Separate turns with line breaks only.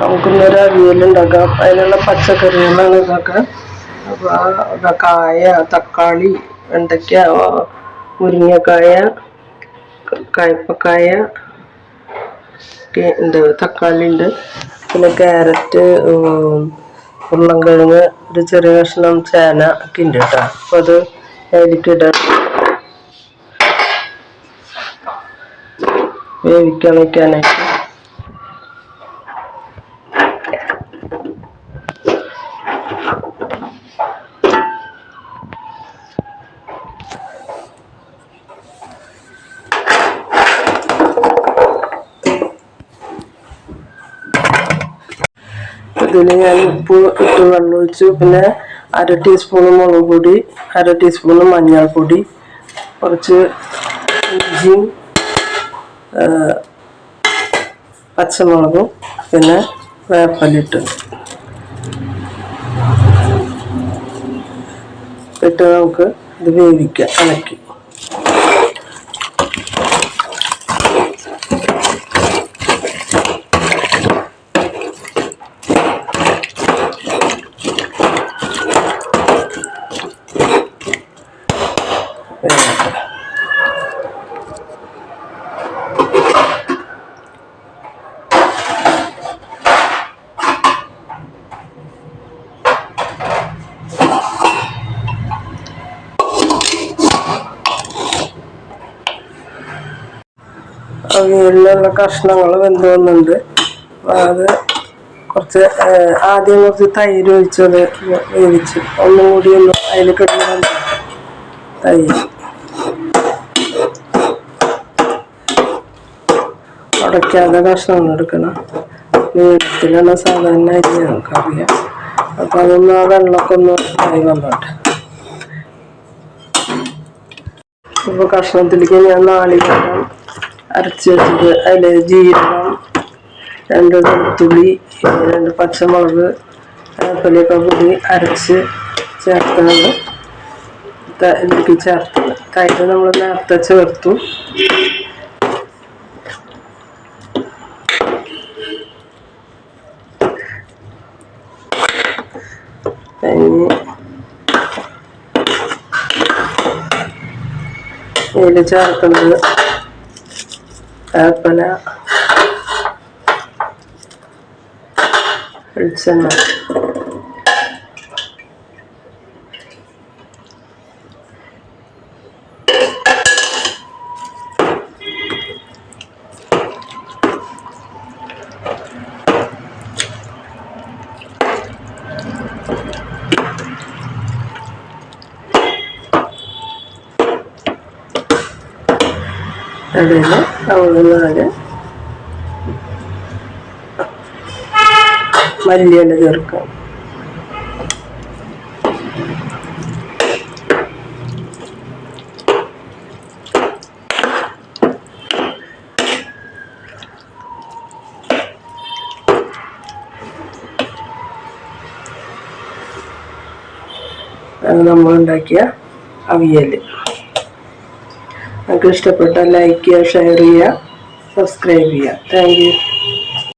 നമുക്കിന്നൊരു അവിയലുണ്ടാക്കാം. അതിനുള്ള പച്ചക്കറികളാണ് ഇതൊക്കെ. അപ്പോൾ കായ തക്കാളി വെണ്ടയ്ക്ക മുരിങ്ങക്കായ കയ്പക്കായ ഉണ്ട് തക്കാളി ഉണ്ട്. പിന്നെ ക്യാരറ്റ് ഉരുളൻകിഴങ്ങ് ഒരു ചെറിയ കഷ്ണം ചേന ഒക്കെ ഉണ്ട് കേട്ടോ. അപ്പോൾ അത് അതിലേക്ക് ഇടാം. വേവിക്കാൻ വയ്ക്കാനായിട്ട് ഇതിൽ ഞാൻ ഉപ്പ് ഇട്ട് വെള്ളമൊഴിച്ചു പിന്നെ അര ടീസ്പൂണ് മുളക് പൊടി അര ടീസ്പൂണ് മഞ്ഞൾപ്പൊടി കുറച്ച് ഇഞ്ചിയും പച്ചമുളകും പിന്നെ വേപ്പലിട്ട്. ഇട്ട് നമുക്ക് ഇത് വേവിക്കാം ഇളക്കി. അവിയലിലുള്ള കഷ്ണങ്ങൾ വെന്ത് വന്നുണ്ട് അത് കുറച്ച് ആദ്യം കുറച്ച് തൈര് ഒഴിച്ചത് വേവിച്ച് ഒന്നും കൂടി ഒന്ന് അതിൽ കിട്ടുന്ന തൈര്. ഉടയ്ക്കാതെ കഷ്ണങ്ങൾ എടുക്കണം. നീളത്തിലുള്ള സാധാരണ അരി നമുക്കറിയാം. അപ്പൊ അതൊന്ന് ആ വെള്ളമൊക്കെ ഒന്ന് ആയി വന്നോട്ടെ. ഇപ്പൊ കഷ്ണത്തിലേക്ക് ഞാൻ നാളികേരം അരച്ച് വെച്ചത് അതിൽ ജീരകം രണ്ട് വെളുത്തുള്ളി രണ്ട് പച്ചമുളക് വേപ്പിലയൊക്കെ കൂടി അരച്ച് ചേർത്താണ് ത- ഇതിലേക്ക് ചേർത്തത് തൈര് നമ്മൾ നേരത്തെ ചേർത്തു. ഇതിൽ ചേർക്കുന്നത് വേപ്പല വെളിച്ചെണ്ണ ഇടയിൽ നമ്മൾ മല്ലിയില ചേർക്കാം. നമ്മൾ ഉണ്ടാക്കിയ അവിയൽ നിങ്ങൾക്ക് ഇഷ്ടപ്പെട്ട ലൈക്ക് ചെയ്യുക ഷെയർ ചെയ്യുക സബ്സ്ക്രൈബ് ചെയ്യുക. Thank you